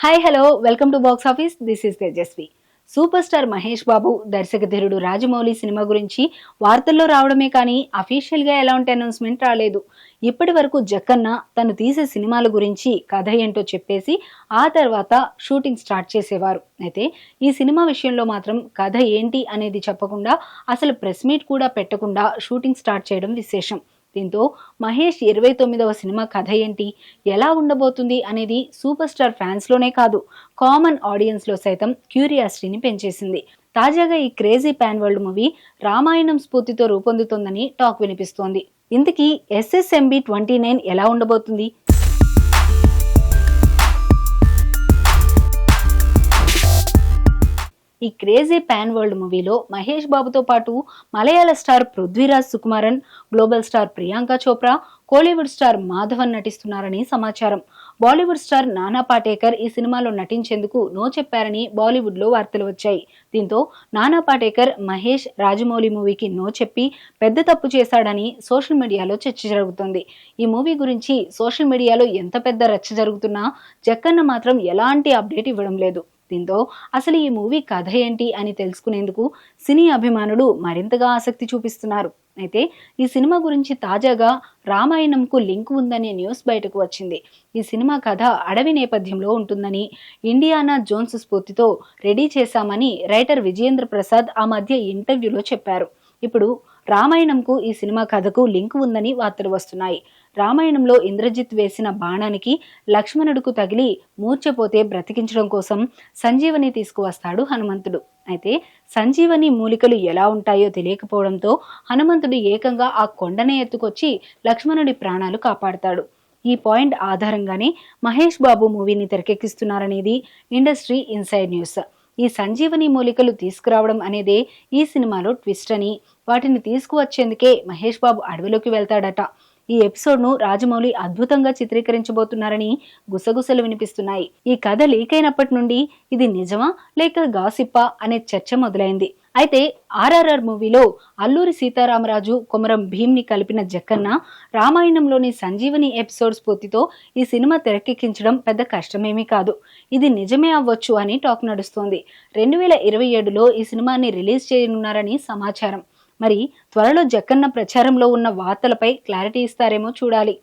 Hi hello welcome to box office this is Tejaswi super star Mahesh Babu దర్శకధీరుడు Rajamouli cinema గురించి వార్తల్లో రావడమే కానీ అఫీషియల్గా ఎలాంటి అనౌన్స్మెంట్ రాలేదు. ఇప్పటి వరకు జక్కన్న తను తీసే సినిమాల గురించి కథ ఏంటో చెప్పేసి ఆ తర్వాత షూటింగ్ స్టార్ట్ చేసేవారు. అయితే ఈ సినిమా విషయంలో మాత్రం కథ ఏంటి అనేది చెప్పకుండా అసలు ప్రెస్ మీట్ కూడా పెట్టకుండా షూటింగ్ స్టార్ట్ చేయడం విశేషం. దీంతో మహేష్ ఇరవై తొమ్మిదవ సినిమా కథ ఏంటి? ఎలా ఉండబోతుంది అనేది సూపర్ స్టార్ ఫ్యాన్స్లోనే కాదు కామన్ ఆడియన్స్లో సైతం క్యూరియాసిటీని పెంచేసింది. తాజాగా ఈ crazy pan world movie Ramayanam స్ఫూర్తితో రూపొందుతోందని టాక్ వినిపిస్తోంది. ఇంతకీ ఎస్ఎస్ఎంబి ట్వంటీ నైన్ ఎలా ఉండబోతుంది? ఈ క్రేజీ పాన్ వరల్డ్ మూవీలో మహేష్ బాబుతో పాటు Malayala star Prithviraj Sukumaran global star Priyanka Chopra Kollywood star Madhavan నటిస్తున్నారని సమాచారం. బాలీవుడ్ స్టార్ నానా పాటేకర్ ఈ సినిమాలో నటించేందుకు నో చెప్పారని బాలీవుడ్లో వార్తలు వచ్చాయి. దీంతో నానా పాటేకర్ మహేష్ రాజమౌళి మూవీకి నో చెప్పి పెద్ద తప్పు చేశాడని సోషల్ మీడియాలో చర్చ జరుగుతుంది. ఈ మూవీ గురించి సోషల్ మీడియాలో ఎంత పెద్ద రచ్చ జరుగుతున్నా జక్కన్న మాత్రం ఎలాంటి అప్డేట్ ఇవ్వడం లేదు. దీంతో అసలు ఈ మూవీ కథ ఏంటి అని తెలుసుకునేందుకు సినీ అభిమానులు మరింతగా ఆసక్తి చూపిస్తున్నారు. అయితే ఈ సినిమా గురించి తాజాగా రామాయణంకు లింక్ ఉందనే న్యూస్ బయటకు వచ్చింది. ఈ సినిమా కథ అడవి నేపథ్యంలో ఉంటుందని ఇండియానా జోన్స్ స్ఫూర్తితో రెడీ చేశామని రైటర్ విజయేంద్ర ప్రసాద్ ఆ మధ్య ఇంటర్వ్యూలో చెప్పారు. ఇప్పుడు రామాయణంకు ఈ సినిమా కథకు లింక్ ఉందని వార్తలు వస్తున్నాయి. రామాయణంలో ఇంద్రజిత్ వేసిన బాణానికి లక్ష్మణుడుకు తగిలి మూర్చపోతే బ్రతికించడం కోసం సంజీవని తీసుకువస్తాడు హనుమంతుడు. అయితే సంజీవని మూలికలు ఎలా ఉంటాయో తెలియకపోవడంతో హనుమంతుడు ఏకంగా ఆ కొండనే ఎత్తుకొచ్చి లక్ష్మణుడి ప్రాణాలు కాపాడతాడు. ఈ పాయింట్ ఆధారంగానే మహేష్ బాబు మూవీని తెరకెక్కిస్తున్నారనేది ఇండస్ట్రీ ఇన్సైడ్ న్యూస్. ఈ సంజీవని మూలికలు తీసుకురావడం అనేదే ఈ సినిమాలో ట్విస్ట్ అని. వాటిని తీసుకువచ్చేందుకే మహేష్ బాబు అడవిలోకి వెళ్తాడట. ఈ ఎపిసోడ్ను రాజమౌళి అద్భుతంగా చిత్రీకరించబోతున్నారని గుసగుసలు వినిపిస్తున్నాయి. ఈ కథ లీక్ అయినప్పటి నుండి ఇది నిజమా లేక గాసిప్పా అనే చర్చ మొదలైంది. అయితే ఆర్ఆర్ఆర్ మూవీలో అల్లూరి సీతారామరాజు కొమరం భీమ్ని కలిపిన జక్కన్న రామాయణంలోని సంజీవని ఎపిసోడ్ స్ఫూర్తితో ఈ సినిమా తెరకెక్కించడం పెద్ద కష్టమేమీ కాదు. ఇది నిజమే అవ్వచ్చు అని టాక్ నడుస్తోంది. రెండు వేల ఇరవై ఏడులో ఈ సినిమాని రిలీజ్ చేయనున్నారని సమాచారం. మరి త్వరలో జక్కన్న ప్రచారంలో ఉన్న వార్తలపై క్లారిటీ ఇస్తారేమో చూడాలి.